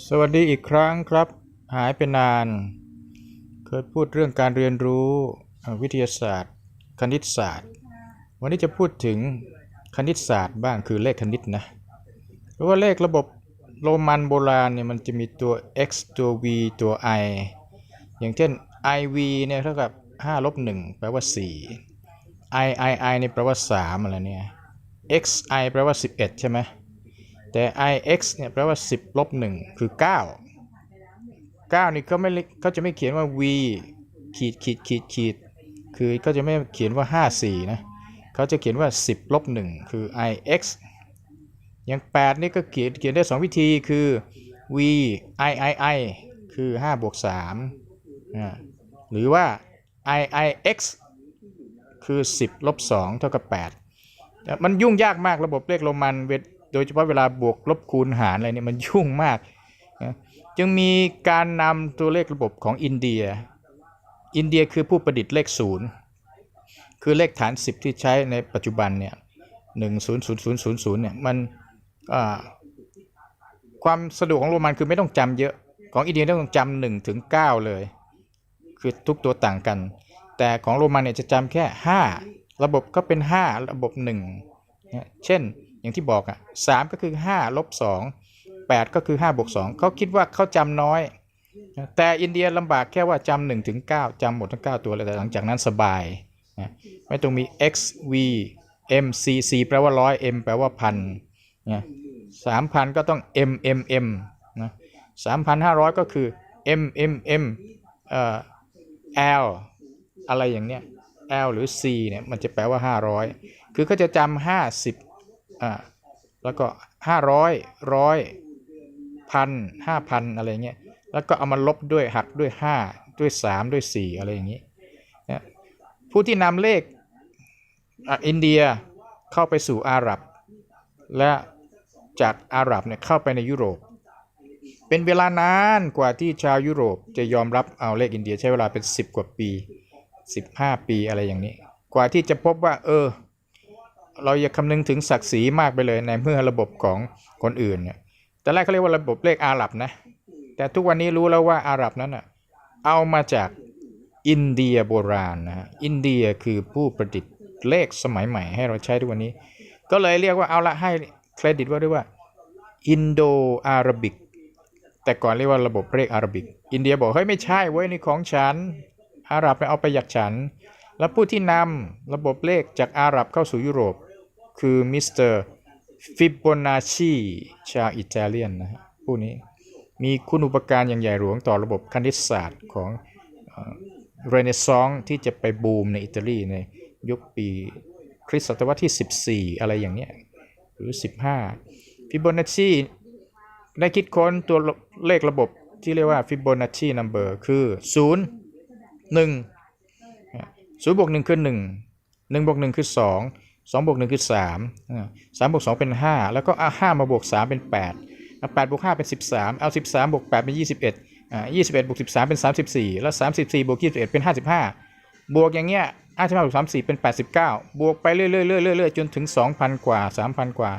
สวัสดีอีกครั้งครับ หายไปนาน เคยพูดเรื่องการเรียนรู้วิทยาศาสตร์ คณิตศาสตร์ วันนี้จะพูดถึงคณิตศาสตร์บ้างคือเลขคณิตนะเพราะว่าเลขระบบโรมันโบราณเนี่ยมันจะมีตัว x ตัว v ตัว i อย่างเช่น iv เนี่ยเท่ากับ5ลบ1แปลว่า 4 i i i เนี่ยแปลว่า 3 อะไรเนี่ย x i แปลว่า 11 ใช่ไหม แต่ ix เนี่ยแปลว่า 10ลบ1คือ 9 9 นี่เขาไม่เรียกเขาจะไม่เขียนว่า v ขีดขีดขีดขีดคือเขาจะไม่เขียนว่า 54 นะเขาจะเขียนว่า 10ลบ1คือ ix อย่าง 8 นี่ก็เขียนเขียนได้ 2 วิธีคือ v i i i คือ5บวก3อ่าหรือว่า i i x คือ 10ลบ2เท่ากับ8แต่มันยุ่งยากมากระบบเลขโรมันเวท โดยเฉพาะเวลาบวกลบคูณหารอะไรเนี่ยมันยุ่งมากนะจึงมีการนำตัวเลขระบบของอินเดีย อินเดียคือผู้ประดิษฐ์เลขศูนย์คือเลขฐาน 10 ที่ใช้ในปัจจุบันเนี่ยหนึ่งศูนย์ศูนย์ศูนย์ศูนย์ศูนย์เนี่ยมันความสะดวกของโรมันคือไม่ต้องจำเยอะของอินเดียต้องจำหนึ่งถึงเก้าเลย คือทุกตัวต่างกัน แต่ของโรมันเนี่ยจะจำแค่ 5 ระบบก็เป็น 5 ระบบ1เนี่ยเช่น อย่างที่บอกอะ3ก็คือ5ลบ2 8ก็คือ5บวก2เขาคิดว่าเขาจำน้อย แต่อินเดียลำบากแค่ว่าจำ1ถึง9จำหมดทั้ง 9 ตัวเลยแต่หลังจากนั้นสบายนะไม่ต้องมี x v m c c แปลว่าร้อย m แปลว่าพันนะสามพันก็ต้อง m m m นะสามพันห้าร้อยก็คือ m m m เอ่อ L อะไรอย่างเนี้ย L หรือ C เนี่ยมันจะแปลว่า 500 คือเขาจะจำ50 อ่าแล้วก็500ร้อยร้อยพันห้าพันอะไรเงี้ยแล้วก็เอามาลบด้วยหักด้วย5ด้วย3ด้วย4อะไรอย่างนี้นะผู้ที่นำเลขอ,อินเดียเข้าไปสู่อาหรับ และจากอาหรับเนี่ยเข้าไปในยุโรป เป็นเวลานานกว่าที่ชาวยุโรปจะยอมรับเอาเลขอินเดียใช้เวลาเป็น 10 กว่าปี 15 ปีอะไรอย่างนี้ กว่าที่จะพบว่า เออ เราอย่าคำนึงถึงศักดิ์ศรีมากไปเลยในเมื่อระบบของคนอื่นเนี่ยแต่แรกเขาเรียกว่าระบบเลขอาหรับนะ แต่ทุกวันนี้รู้แล้วว่าอาหรับนั้นอะเอามาจากอินเดียโบราณนะอินเดียคือผู้ประดิษฐ์เลขสมัยใหม่ให้เราใช้ทุกวันนี้ ก็เลยเรียกว่าเอาละให้เครดิตว่าด้วยว่าอินโดอาราบิกแต่ก่อนเรียกว่าระบบเลขอาราบิก อินเดียบอกเฮ้ยไม่ใช่เว้ยนี่ของฉัน อาหรับไปเอาไปจากฉัน แล้วผู้ที่นำระบบเลขจากอาหรับเข้าสู่ยุโรป คือมิสเตอร์ฟิบโบนัชชีชาวอิตาเลียนนะฮะผู้นี้มีคุณอุปการอย่างใหญ่หลวงต่อระบบคณิตศาสตร์ของเรเนซองส์ที่จะไปบูมในอิตาลีในยุคปีคริสตศตวรรษที่ 14 อะไรอย่างเนี้ยหรือ 15 ฟิบโบนัชชีได้คิดค้นตัวเลขระบบที่เรียกว่า Fibonacci number คือ 0 1 0บวก1คือ 1 1บวก1คือ 2 2บวก1คือ3 3บวก2เป็น 5 แล้วก็5มาบวก 3 เป็น 8 8บวก5เป็น 13 เอา 13บวก8เป็น 21อ่า21บวก13 เป็น 34 แล้ว 34บวก21 เป็น 55 บวกอย่างเงี้ย55บวก34 เป็น 89 บวกไปเรื่อยๆเรื่อยๆๆจนถึง 2,000 กว่า 3,000 กว่า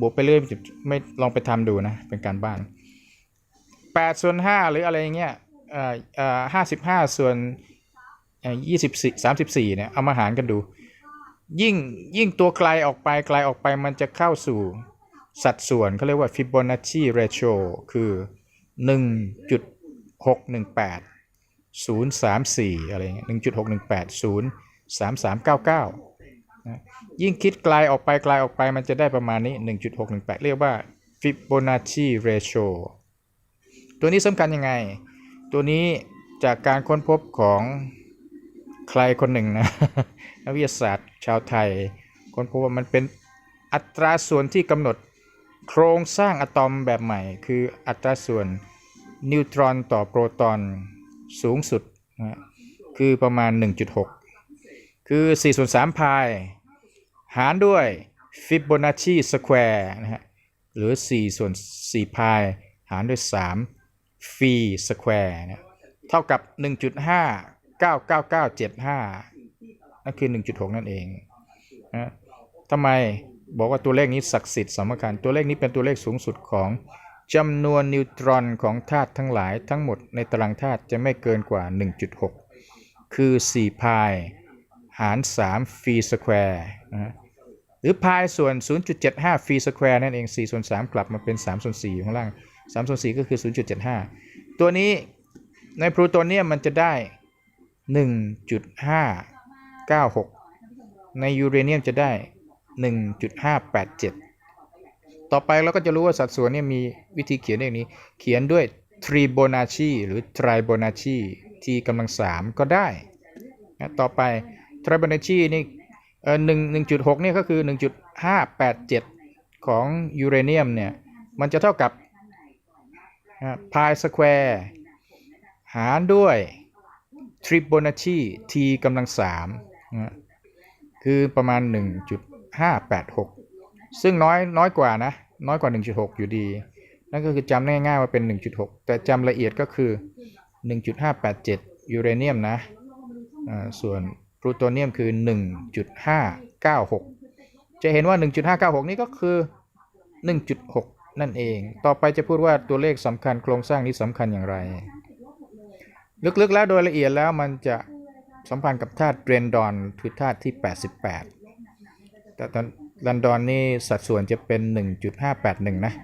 บวกไปเรื่อยไม่ลองไปทำดูนะ เป็นการบ้าน8ส่วน5หรืออะไรอย่างเงี้ยเอ่อเอ่อ55ส่วน24 34เนี่ยเอามาหารกันดู ยิ่งยิ่งตัวไกลออกไปไกลออกไปมันจะเข้าสู่สัดส่วนเขาเรียกว่า Fibonacci ratio คือ 1.618 034 อะไรเงี้ย1.618 03399นะยิ่งคิดไกลออกไปไกลออกไปมันจะได้ประมาณนี้ 1.618 เรียกว่า Fibonacci ratio ตัวนี้สำคัญยังไง ตัวนี้จากการค้นพบของ ใครคนหนึ่งนะนักวิทยาศาสตร์ชาวไทยค้นพบว่ามันเป็นอัตราส่วนที่กำหนดโครงสร้างอะตอมแบบใหม่ คืออัตราส่วนนิวตรอนต่อโปรตอนสูงสุดนะคือประมาณ 1.6 คือ4ส่วน3พาย หารด้วย Fibonacci Square นะฮะหรือ4ส่วน4พาย หารด้วย3ฟีสแควร์นะเท่ากับ 99975 นั่นคือ 1.6 นั่นเองนะทำไมบอกว่าตัวเลขนี้ศักดิ์สิทธิ์สำคัญ ตัวเลขนี้เป็นตัวเลขสูงสุดของจำนวนนิวตรอนของธาตุทั้งหลายทั้งหมดในตารางธาตุจะไม่เกินกว่า 1.6 คือ 4 พายหาร 3 ฟีสแควร์นะฮะหรือพายส่วน 0.75 ฟีสแควร์นั่นเอง 4 ส่วน 3 กลับมาเป็น 3 ส่วน 4 อยู่ข้างล่าง 3 ส่วน 4 ก็คือ 0.75 ตัวนี้ในพลูโตเนียมมันจะได้ 1.596 ในยูเรเนียมจะได้ 1.587 ต่อไปเราก็จะรู้ว่าสัดส่วนเนี่ยมีวิธีเขียนอย่างนี้ เขียนด้วยทริโบนาชีหรือไตรโบนาชีทีกำลังสามก็ได้นะต่อไปไตรโบนาชีนี่เออหนึ่งหนึ่งจุดหกเนี่ยก็คือหนึ่งจุดห้าแปดเจ็ดของยูเรเนียมเนี่ย มันจะเท่ากับพายสแควร์หารด้วย ทริโบนาชีทีกำลังสามนะคือประมาณ 1.586 ซึ่งน้อยน้อยกว่านะ น้อยกว่า 1.6 อยู่ดี นั่นก็คือจำง่ายๆว่าเป็น 1.6 แต่จำละเอียดก็คือ 1.587 ยูเรเนียมนะส่วนพลูโตเนียมคือ 1.596 จะเห็นว่า 1.596 นี่ก็คือ 1.6 นั่นเอง ต่อไปจะพูดว่าตัวเลขสำคัญโครงสร้างนี้สำคัญอย่างไร ลึกๆแล้วโดยละเอียดแล้วมันจะสัมพันธ์กับธาตุเรนดอนคือธาตุที่ 88 แต่ตอนรันดอนนี่สัดส่วนจะเป็น 1.581 นะ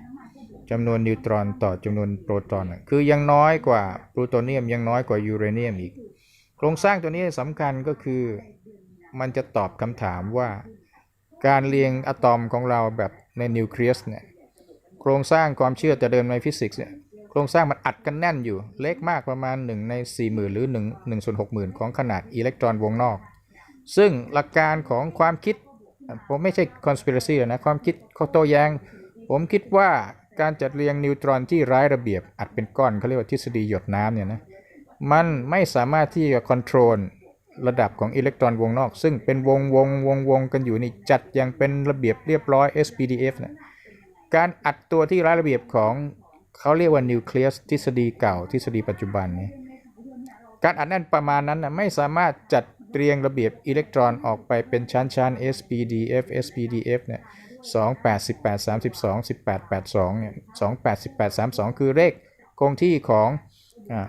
จำนวนนิวตรอนต่อจำนวนโปรตอนน่ะคือยังน้อยกว่าพลูโตเนียมยังน้อยกว่ายูเรเนียมอีก โครงสร้างตัวนี้สำคัญก็คือมันจะตอบคำถามว่า การเรียงอะตอมของเราแบบในนิวเคลียสเนี่ยโครงสร้างความเชื่อแต่เดิมในฟิสิกส์เนี่ย ครงสร้างมันอัดกันแน่นอยู่ เล็กมากประมาณ 1 ใน 40,000 หรือ1 1ส่วน60,000 ของขนาดอิเล็กตรอนวงนอก ซึ่งหลักการของความคิด ผมไม่ใช่ conspiracy นะ ความคิดเขาโต้แย้ง ผมคิดว่าการจัดเรียงนิวตรอนที่ไร้ระเบียบ อัดเป็นก้อนเขาเรียกว่าทฤษฎีหยดน้ำเนี่ยนะ มันไม่สามารถที่จะค o n t r o l ระดับของอิเล็กตรอนวงนอก ซึ่งเป็นวงวงวงวงกันอยู่นี่จัดอย่างเป็นระเบียบเรียบร้อย SPDF นะการอัดตัวที่ไร้ระเบียบของ เขาเรียกว่านิวเคลียสทฤษฎีเก่าทฤษฎีปัจจุบันนี้ การอัดแน่นประมาณนั้นนะไม่สามารถจัดเรียงระเบียบอิเล็กตรอนออกไปเป็นชั้นๆ SPDF SPDF เนี่ย2 8 18 32 18 82เนี่ย2 8 18 32 คือเลขคงที่ของอ่า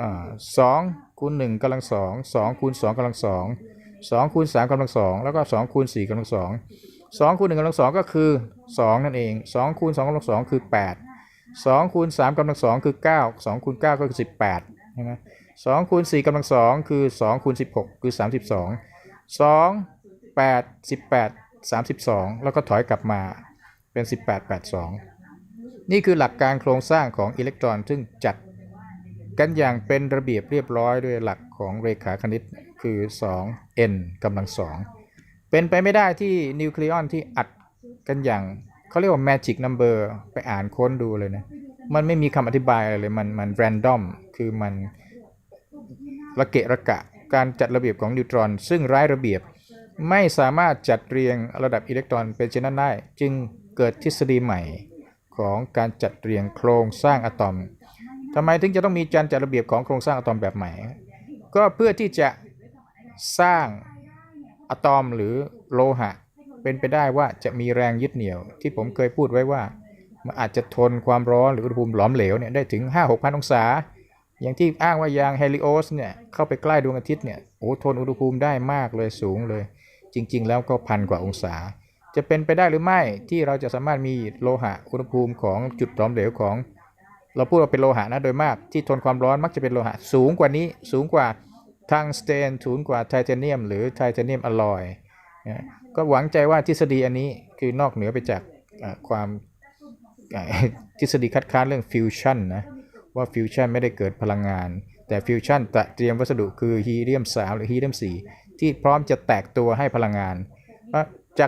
อ่า2คูณ1กำลัง2 2คูณ2กำลัง2 2คูณ3กำลัง2แล้วก็2คูณ4กำลัง2 2คูณ1กำลัง2ก็คือ 2 นั่นเอง2คูณ2กำลัง2คือ 8 2คูณ3กำลัง2คือ9 2คูณ9ก็คือ18ใช่ไหม2คูณ4กำลัง2คือ2คูณ16คือ32 2 8 18 32แล้วก็ถอยกลับมาเป็น18 82นี่คือหลักการโครงสร้างของอิเล็กตรอน ซึ่งจัดกันอย่างเป็นระเบียบเรียบร้อยด้วยหลักของเรขาคณิตคือ 2 n กำลัง2เป็นไปไม่ได้ที่นิวเคลียอนที่อัดกันอย่าง เขาเรียกว่า magic number ไปอ่านค้นดูเลยนะ มันไม่มีคำอธิบายอะไรเลย มันมัน random คือมันระเกะระกะ การจัดระเบียบของนิวตรอน ซึ่งไร้ระเบียบ ไม่สามารถจัดเรียงระดับอิเล็กตรอนเป็นเช่นนั้นได้ จึงเกิดทฤษฎีใหม่ของการจัดเรียงโครงสร้างอะตอมทำไมถึงจะต้องมีการจัดระเบียบของโครงสร้างอะตอมแบบใหม่ ก็เพื่อที่จะสร้างอะตอมหรือโลหะ เป็นไปได้ว่าจะมีแรงยึดเหนี่ยว ที่ผมเคยพูดไว้ว่า มันอาจจะทนความร้อนหรืออุณหภูมิหลอมเหลวเนี่ยได้ถึง 5-6พันองศา อย่างที่อ้างว่ายางเฮลิโอสเนี่ยเข้าไปใกล้ดวงอาทิตย์เนี่ยโอ้ทนอุณหภูมิได้มากเลยสูงเลย จริง ๆ แล้วก็พันกว่าองศา จะเป็นไปได้หรือไม่ที่เราจะสามารถมีโลหะอุณหภูมิของจุดหลอมเหลวของ เราพูดว่าเป็นโลหะนะโดยมาก ที่ทนความร้อนมักจะเป็นโลหะสูงกว่านี้สูงกว่าทังสเตนสูงกว่าไทเทเนียม หรือไทเทเนียมอลลอย ก็หวังใจว่าทฤษฎีอันนี้คือนอกเหนือไปจากความทฤษฎีคัดค้านเรื่องฟิวชั่นนะว่าฟิวชั่นไม่ได้เกิดพลังงาน แต่ฟิวชั่นเตรียมวัสดุคือฮีเลียม3หรือฮีเลียม4ที่พร้อมจะแตกตัวให้พลังงาน